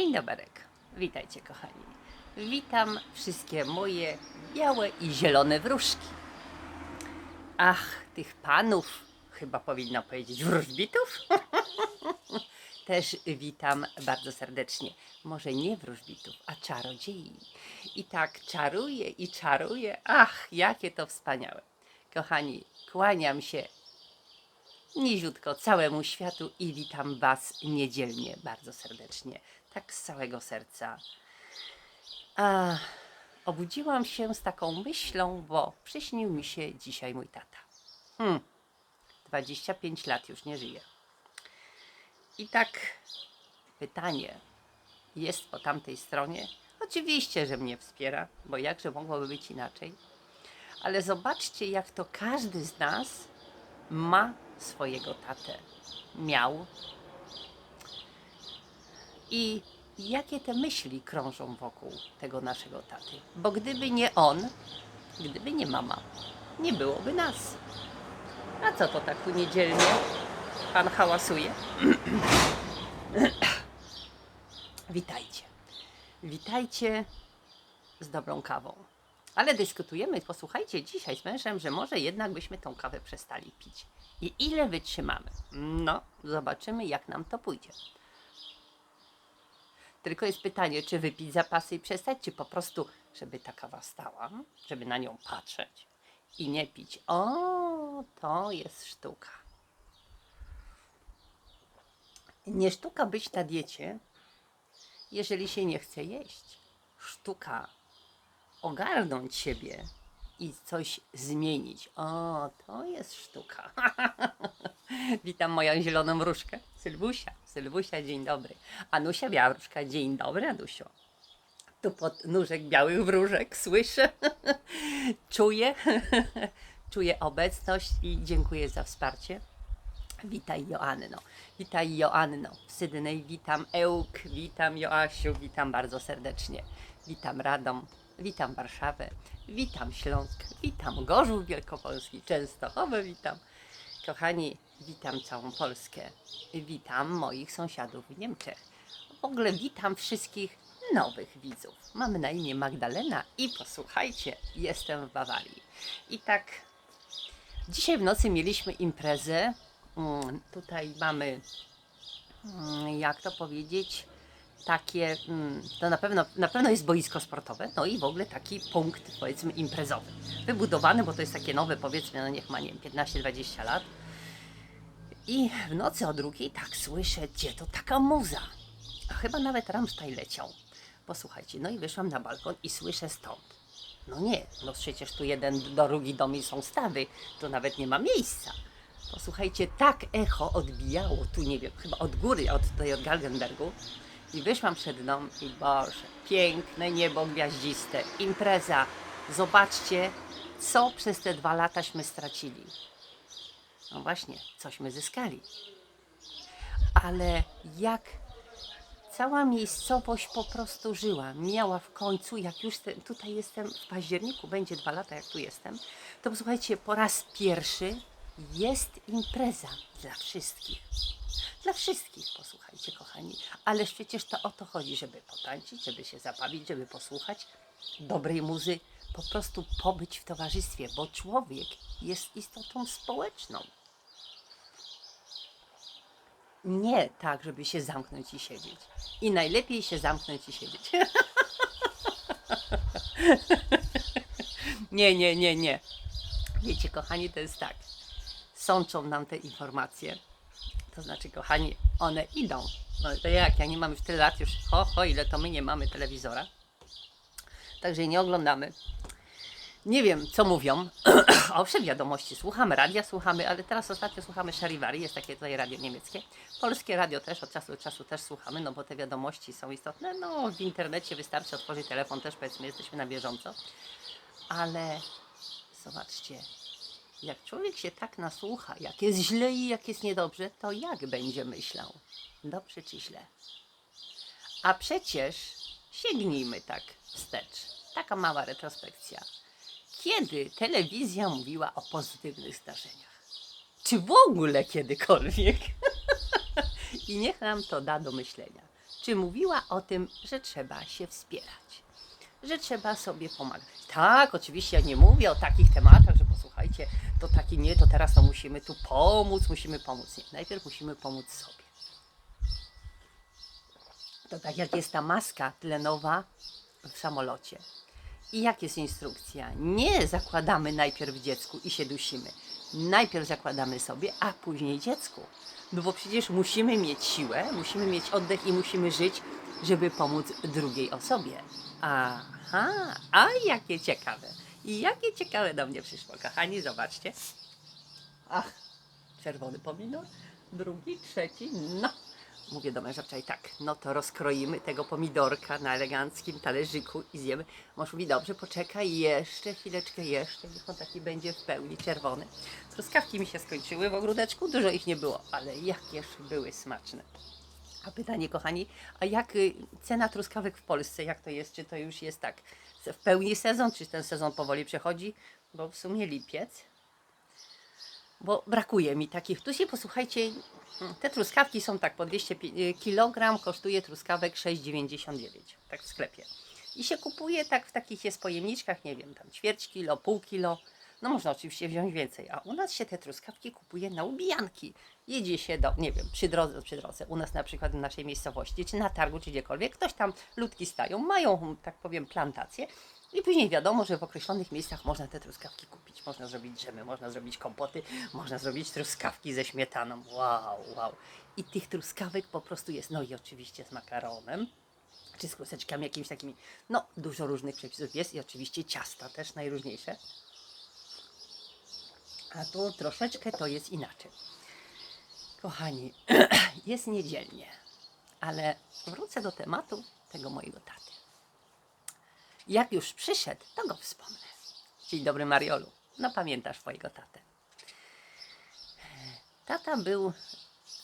Dzień dobry. Witajcie kochani. Witam wszystkie moje białe i zielone wróżki. Ach, tych panów, chyba powinna powiedzieć wróżbitów, też witam bardzo serdecznie. Może nie wróżbitów, a czarodziei. I tak czaruję i czaruję. Ach, jakie to wspaniałe. Kochani, kłaniam się niziutko całemu światu i witam Was niedzielnie bardzo serdecznie, tak z całego serca. A, obudziłam się z taką myślą, bo przyśnił mi się dzisiaj mój tata. Hmm, 25 lat już nie żyje. I tak pytanie jest po tamtej stronie. Oczywiście, że mnie wspiera, bo jakże mogłoby być inaczej. Ale zobaczcie, jak to każdy z nas ma swojego tatę. Miał. I jakie te myśli krążą wokół tego naszego taty. Bo gdyby nie on, gdyby nie mama, nie byłoby nas. A co to tak tu niedzielnie? Pan hałasuje? Witajcie. Witajcie z dobrą kawą. Ale dyskutujemy, posłuchajcie, dzisiaj z mężem, że może jednak byśmy tą kawę przestali pić. I ile wytrzymamy? No, zobaczymy, jak nam to pójdzie. Tylko jest pytanie, czy wypić zapasy i przestać, czy po prostu, żeby ta kawa stała, żeby na nią patrzeć i nie pić. O, to jest sztuka. Nie sztuka być na diecie, jeżeli się nie chce jeść. Sztuka ogarnąć siebie i coś zmienić. O, to jest sztuka. Witam moją zieloną wróżkę, Sylwusia. Sylwusia, dzień dobry. Anusia biała wróżka, dzień dobry, Anusiu. Tu pod nóżek białych wróżek słyszę, czuję, czuję obecność i dziękuję za wsparcie. Witaj Joanno, witaj Joanno w Sydney, witam Ełk, witam Joasiu, witam bardzo serdecznie. Witam Radom, witam Warszawę, witam Śląsk, witam Gorzów Wielkopolski, Częstochowę witam. Kochani, witam całą Polskę, witam moich sąsiadów w Niemczech. W ogóle witam wszystkich nowych widzów. Mamy na imię Magdalena i posłuchajcie, jestem w Bawarii. I tak Dzisiaj w nocy mieliśmy imprezę. Mm, Tutaj mamy, mm, jak to powiedzieć, takie, mm, to na pewno, na pewno jest boisko sportowe, no i w ogóle taki punkt, powiedzmy, imprezowy. Wybudowany, bo to jest takie nowe, powiedzmy, no niech ma, nie wiem, 15-20 lat. I w nocy o drugiej tak słyszę, gdzie to taka muza. A chyba nawet Rammstein leciał. Posłuchajcie, no i wyszłam na balkon i słyszę stąd. No nie, no przecież tu jeden, drugi dom i są stawy, tu nawet nie ma miejsca. Posłuchajcie, tak echo odbijało, tu nie wiem, chyba od góry, od tutaj od Galgenbergu. I wyszłam przed dom i Boże, piękne niebo gwiaździste, impreza. Zobaczcie, co przez te dwa lataśmy stracili. No właśnie, cośmy zyskali. Ale jak cała miejscowość po prostu żyła. Miała w końcu, jak już te, tutaj jestem w październiku, będzie dwa lata, jak tu jestem, to posłuchajcie, po raz pierwszy jest impreza dla wszystkich. Dla wszystkich, posłuchajcie, kochani. Ale przecież to o to chodzi, żeby potańczyć, żeby się zabawić, żeby posłuchać dobrej muzy, po prostu pobyć w towarzystwie, bo człowiek jest istotą społeczną. Nie tak, żeby się zamknąć i siedzieć. I najlepiej się zamknąć i siedzieć. nie, nie, nie, nie. Wiecie, kochani, to jest tak. Sączą nam te informacje. To znaczy, kochani, one idą. No to jak? Ja nie mam już tyle lat, już ho, ho, ile to my nie mamy telewizora. Także nie oglądamy. Nie wiem, co mówią. Owszem, wiadomości słuchamy, radia słuchamy, ale teraz ostatnio słuchamy Charivari, jest takie tutaj radio niemieckie. Polskie radio też od czasu do czasu też słuchamy, no bo te wiadomości są istotne. No w internecie wystarczy otworzyć telefon, też powiedzmy jesteśmy na bieżąco. Ale zobaczcie, jak człowiek się tak nasłucha, jak jest źle i jak jest niedobrze, to jak będzie myślał? Dobrze czy źle? A przecież sięgnijmy tak wstecz. Taka mała retrospekcja. Kiedy telewizja mówiła o pozytywnych zdarzeniach? Czy w ogóle kiedykolwiek? I niech nam to da do myślenia. czy mówiła o tym, że trzeba się wspierać, że trzeba sobie pomagać. Tak, oczywiście ja nie mówię o takich tematach, że posłuchajcie, to taki nie, to teraz to musimy tu pomóc, musimy pomóc. Nie, najpierw musimy pomóc sobie. To tak jak jest ta maska tlenowa w samolocie. I jak jest instrukcja? Nie zakładamy najpierw dziecku i się dusimy. Najpierw zakładamy sobie, a później dziecku. No bo przecież musimy mieć siłę, musimy mieć oddech i musimy żyć, żeby pomóc drugiej osobie. Aha, a jakie ciekawe. I jakie ciekawe do mnie przyszło, kochani, zobaczcie. Ach, czerwony pomidor, drugi, trzeci, no. Mówię do męża wczoraj tak, no to rozkroimy tego pomidorka na eleganckim talerzyku i zjemy. Mąż mówi, dobrze, poczekaj jeszcze chwileczkę, jeszcze, niech on taki będzie w pełni czerwony. Truskawki mi się skończyły w ogródeczku, dużo ich nie było, ale jakież były smaczne. A pytanie, kochani, a jak y, cena truskawek w Polsce, jak to jest? Czy to już jest tak w pełni sezon, czy ten sezon powoli przechodzi? Bo w sumie lipiec, bo brakuje mi takich. Tu się posłuchajcie, mm, te truskawki są tak po 200 pi- kg kosztuje truskawek 6,99 tak w sklepie. I się kupuje tak w takich jest pojemniczkach, nie wiem, tam ćwierć kilo, pół kilo. No można oczywiście wziąć więcej, a u nas się te truskawki kupuje na ubijanki. Jedzie się do, nie wiem, przy drodze, przy drodze, u nas na przykład w naszej miejscowości, czy na targu, czy gdziekolwiek, ktoś tam, ludki stają, mają, tak powiem, plantację i później wiadomo, że w określonych miejscach można te truskawki kupić. Można zrobić dżemy, można zrobić kompoty, można zrobić truskawki ze śmietaną. Wow, wow. I tych truskawek po prostu jest. No i oczywiście z makaronem, czy z kluseczkami jakimiś takimi. No, dużo różnych przepisów jest i oczywiście ciasta też najróżniejsze. A tu troszeczkę to jest inaczej. Kochani, jest niedzielnie, ale wrócę do tematu tego mojego taty. Jak już przyszedł, to go wspomnę. Dzień dobry, Mariolu. No pamiętasz twojego tatę. Tata był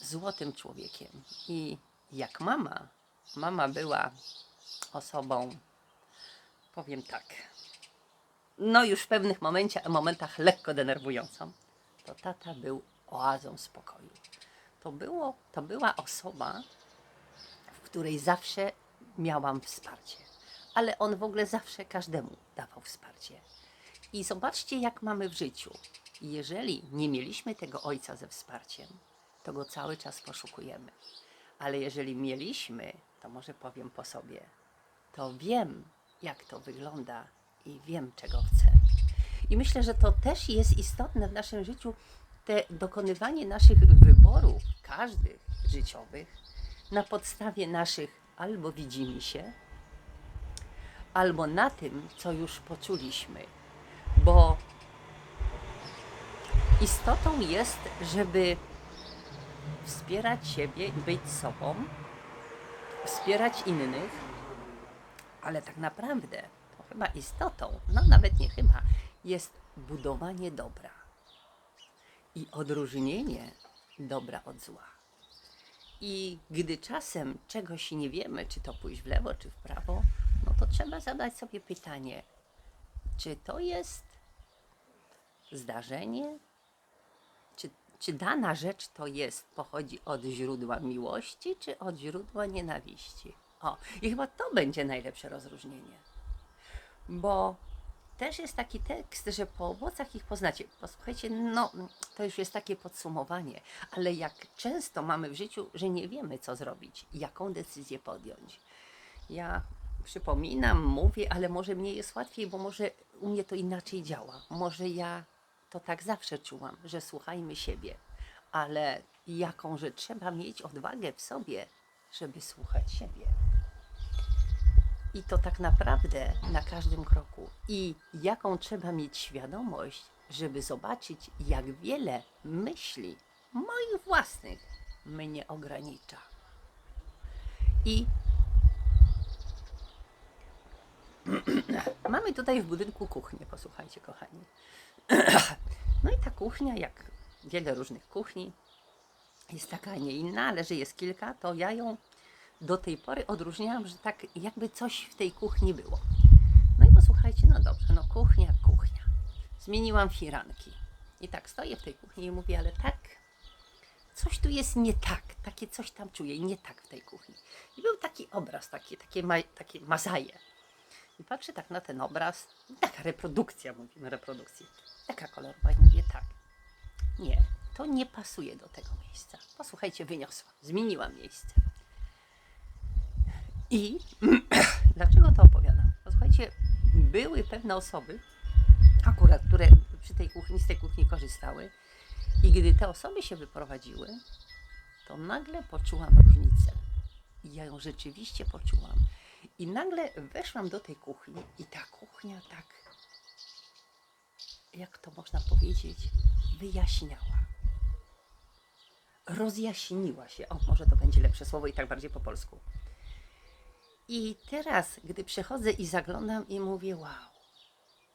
złotym człowiekiem i jak mama, mama była osobą, powiem tak, no już w pewnych momencie, momentach lekko denerwującą, to tata był oazą spokoju. To, było, to była osoba, w której zawsze miałam wsparcie. Ale on w ogóle zawsze każdemu dawał wsparcie. I zobaczcie, jak mamy w życiu. Jeżeli nie mieliśmy tego ojca ze wsparciem, to go cały czas poszukujemy. Ale jeżeli mieliśmy, to może powiem po sobie, to wiem, jak to wygląda i wiem, czego chcę. I myślę, że to też jest istotne w naszym życiu, te dokonywanie naszych wyborów, każdych życiowych, na podstawie naszych albo widzimy się, albo na tym, co już poczuliśmy. Bo istotą jest, żeby wspierać siebie i być sobą, wspierać innych, ale tak naprawdę to chyba istotą, no nawet nie chyba, jest budowanie dobra i odróżnienie dobra od zła. I gdy czasem czegoś nie wiemy, czy to pójść w lewo, czy w prawo, to trzeba zadać sobie pytanie, czy to jest zdarzenie, czy, czy dana rzecz to jest, pochodzi od źródła miłości, czy od źródła nienawiści. O, i chyba to będzie najlepsze rozróżnienie. Bo też jest taki tekst, że po owocach ich poznacie. Posłuchajcie, no to już jest takie podsumowanie, ale jak często mamy w życiu, że nie wiemy, co zrobić, jaką decyzję podjąć. Ja przypominam, mówię, ale może mnie jest łatwiej, bo może u mnie to inaczej działa. Może ja to tak zawsze czułam, że słuchajmy siebie, ale jaką, że trzeba mieć odwagę w sobie, żeby słuchać siebie. I to tak naprawdę na każdym kroku. I jaką trzeba mieć świadomość, żeby zobaczyć, jak wiele myśli moich własnych mnie ogranicza. I mamy tutaj w budynku kuchnię, posłuchajcie, kochani. No i ta kuchnia, jak wiele różnych kuchni, jest taka, a nie inna, ale że jest kilka, to ja ją do tej pory odróżniałam, że tak jakby coś w tej kuchni było. No i posłuchajcie, no dobrze, no kuchnia, kuchnia. Zmieniłam firanki. I tak stoję w tej kuchni i mówię, ale tak, coś tu jest nie tak, takie coś tam czuję, nie tak w tej kuchni. I był taki obraz, takie, takie, ma, takie mazaje. I patrzę tak na ten obraz, taka reprodukcja, mówimy reprodukcji, taka kolorowa i mówię tak, nie, to nie pasuje do tego miejsca. Posłuchajcie, wyniosłam, zmieniłam miejsce. I dlaczego to opowiadam? Posłuchajcie, były pewne osoby, akurat, które przy tej kuchni, z tej kuchni korzystały. I gdy te osoby się wyprowadziły, to nagle poczułam różnicę. I ja ją rzeczywiście poczułam. I nagle weszłam do tej kuchni i ta kuchnia tak, jak to można powiedzieć, wyjaśniała. Rozjaśniła się. O, może to będzie lepsze słowo i tak bardziej po polsku. I teraz, gdy przechodzę i zaglądam i mówię, wow,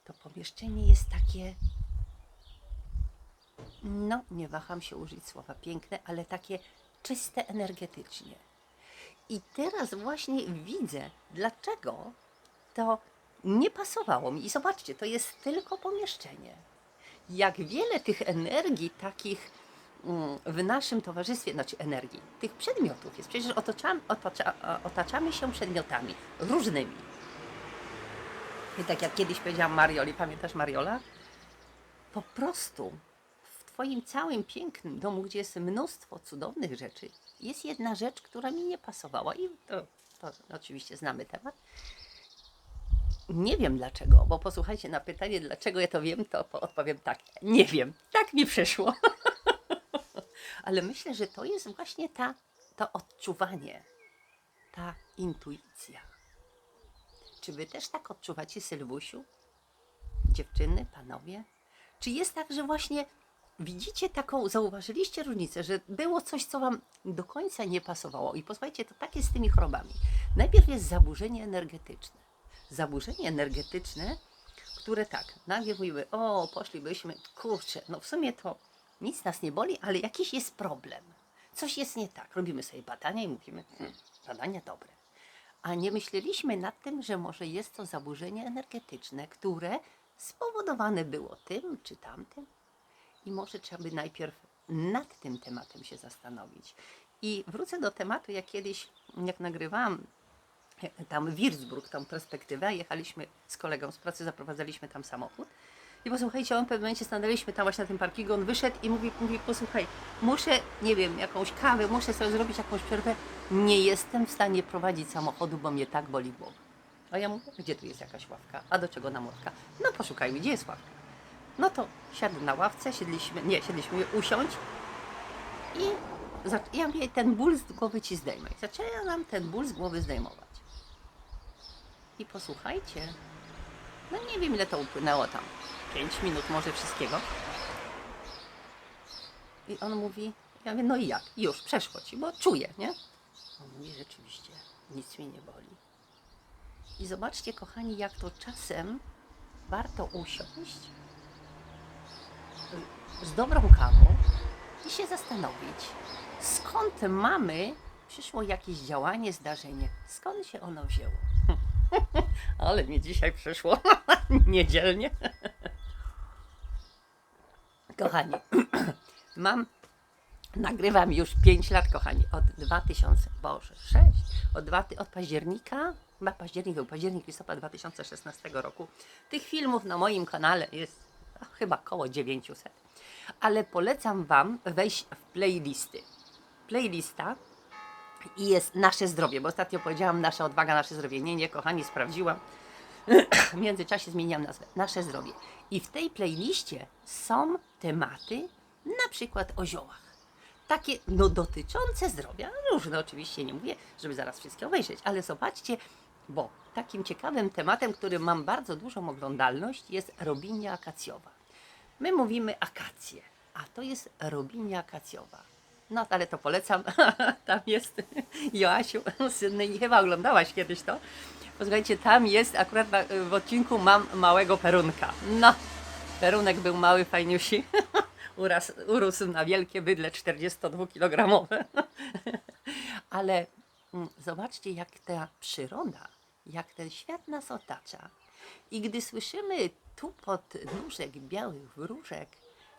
to pomieszczenie jest takie, no nie waham się użyć słowa piękne, ale takie czyste energetycznie. I teraz właśnie widzę, dlaczego to nie pasowało mi. I zobaczcie, to jest tylko pomieszczenie. Jak wiele tych energii takich mm, w naszym towarzystwie, znaczy energii, tych przedmiotów jest. Przecież otaczamy, otacza, otaczamy się przedmiotami różnymi. I tak jak kiedyś powiedziałam Marioli, pamiętasz Mariola? Po prostu w Twoim całym pięknym domu, gdzie jest mnóstwo cudownych rzeczy, jest jedna rzecz, która mi nie pasowała i to, to oczywiście znamy temat. Nie wiem dlaczego, bo posłuchajcie, na pytanie, dlaczego ja to wiem, to po- odpowiem tak. Nie wiem, tak mi przyszło. Ale myślę, że to jest właśnie ta, to odczuwanie, ta intuicja. Czy wy też tak odczuwacie, Sylwusiu? Dziewczyny, panowie? Czy jest tak, że właśnie widzicie taką, zauważyliście różnicę, że było coś, co wam do końca nie pasowało? I posłuchajcie, to tak jest z tymi chorobami. Najpierw jest zaburzenie energetyczne. Zaburzenie energetyczne, które tak, nagle mówimy, o, poszlibyśmy, kurczę, no w sumie to nic nas nie boli, ale jakiś jest problem. Coś jest nie tak. Robimy sobie badania i mówimy, hmm, badania dobre a nie myśleliśmy nad tym, że może jest to zaburzenie energetyczne, które spowodowane było tym czy tamtym. I może trzeba by najpierw nad tym tematem się zastanowić. I wrócę do tematu, jak kiedyś, jak nagrywałam e, tam Würzburg, tą perspektywę, jechaliśmy z kolegą z pracy, zaprowadzaliśmy tam samochód. I posłuchajcie, on w pewnym momencie stanęliśmy tam właśnie na tym parkingu, on wyszedł i mówi, mówi, posłuchaj, muszę, nie wiem, jakąś kawę, muszę sobie zrobić jakąś przerwę. Nie jestem w stanie prowadzić samochodu, bo mnie tak boli głowa. A ja mówię, gdzie tu jest jakaś ławka? A do czego nam ławka? No poszukajmy, gdzie jest ławka? No to siadł na ławce, siedliśmy, nie, siedliśmy, usiądź i ja mówię, ten ból z głowy ci zdejmę. I zaczęłam ten ból z głowy zdejmować. I posłuchajcie, no nie wiem ile to upłynęło tam. 5 minut może wszystkiego. I on mówi, ja mówię, no i jak? Już, przeszło ci, bo czuję, nie? On mówi, rzeczywiście, nic mnie nie boli. I zobaczcie, kochani, jak to czasem warto usiąść z dobrą kawą i się zastanowić, skąd mamy, przyszło jakieś działanie, zdarzenie, skąd się ono wzięło. Ale mi dzisiaj przyszło niedzielnie. Kochani, mam, nagrywam już 5 lat, kochani, od 2000, Boże, 6, od, dwa, ty- od października, chyba październik był, październik, listopad 2016 roku. Tych filmów na moim kanale jest no, chyba około 900, ale polecam Wam wejść w playlisty. Playlista i jest nasze zdrowie, bo ostatnio powiedziałam nasza odwaga, nasze zdrowie. Nie, nie, kochani, sprawdziłam. W międzyczasie zmieniłam nazwę. Nasze zdrowie. I w tej playliście są tematy, na przykład o ziołach. Takie, no, dotyczące zdrowia. Różne oczywiście, nie mówię, żeby zaraz wszystkie obejrzeć, ale zobaczcie, bo takim ciekawym tematem, którym mam bardzo dużą oglądalność, jest robinia akacjowa. My mówimy akacje, a to jest robinia akacjowa. No, ale to polecam. Tam jest Joasiu, synny, chyba oglądałaś kiedyś to. Posłuchajcie, tam jest, akurat w odcinku mam małego perunka. No, perunek był mały, fajniusi. Uraz, urósł na wielkie bydle 42-kilogramowe. Ale mm, zobaczcie, jak ta przyroda, jak ten świat nas otacza. I gdy słyszymy tupot nóżek białych wróżek,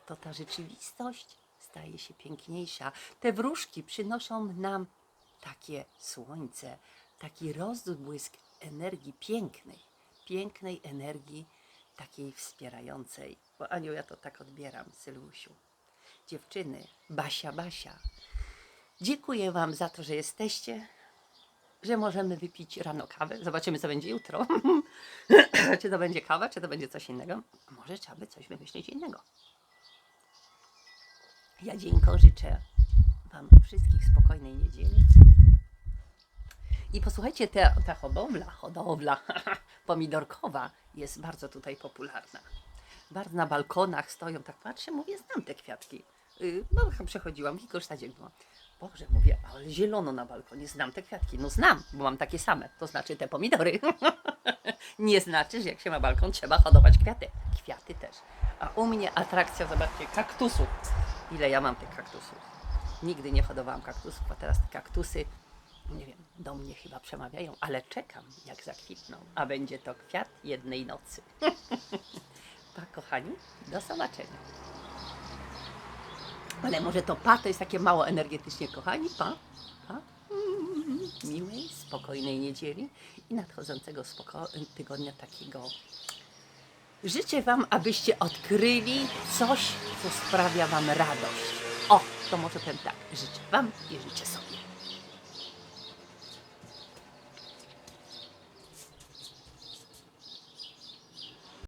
to ta rzeczywistość staje się piękniejsza. Te wróżki przynoszą nam takie słońce, taki rozbłysk energii pięknej, pięknej energii, takiej wspierającej. Bo Aniu, ja to tak odbieram, Sylwusiu. Dziewczyny, Basia, Basia, dziękuję Wam za to, że jesteście, że możemy wypić rano kawę. Zobaczymy, co będzie jutro. czy to będzie kawa, czy to będzie coś innego. Może trzeba by coś wymyślić innego. Ja dzięko życzę Wam wszystkich spokojnej niedzieli. I posłuchajcie, ta, hodowla, hodowla pomidorkowa jest bardzo tutaj popularna. Bardzo na balkonach stoją, tak patrzę, mówię, znam te kwiatki. Yy, no, przechodziłam, w Ingolsztadzie byłam. Boże, mówię, ale zielono na balkonie, znam te kwiatki. No znam, bo mam takie same, to znaczy te pomidory. Nie znaczy, że jak się ma balkon, trzeba hodować kwiaty. Kwiaty też. A u mnie atrakcja, zobaczcie, kaktusów. Ile ja mam tych kaktusów? Nigdy nie hodowałam kaktusów, a teraz te kaktusy, nie wiem, do mnie chyba przemawiają, ale czekam, jak zakwitną, a będzie to kwiat jednej nocy. pa, kochani, do zobaczenia. Ale może to pa to jest takie mało energetycznie, kochani, pa, pa. Mm, Miłej, spokojnej niedzieli i nadchodzącego tygodnia takiego. Życzę Wam, abyście odkryli coś, co sprawia Wam radość. O, to może powiem tak. Życzę Wam i życzę sobie.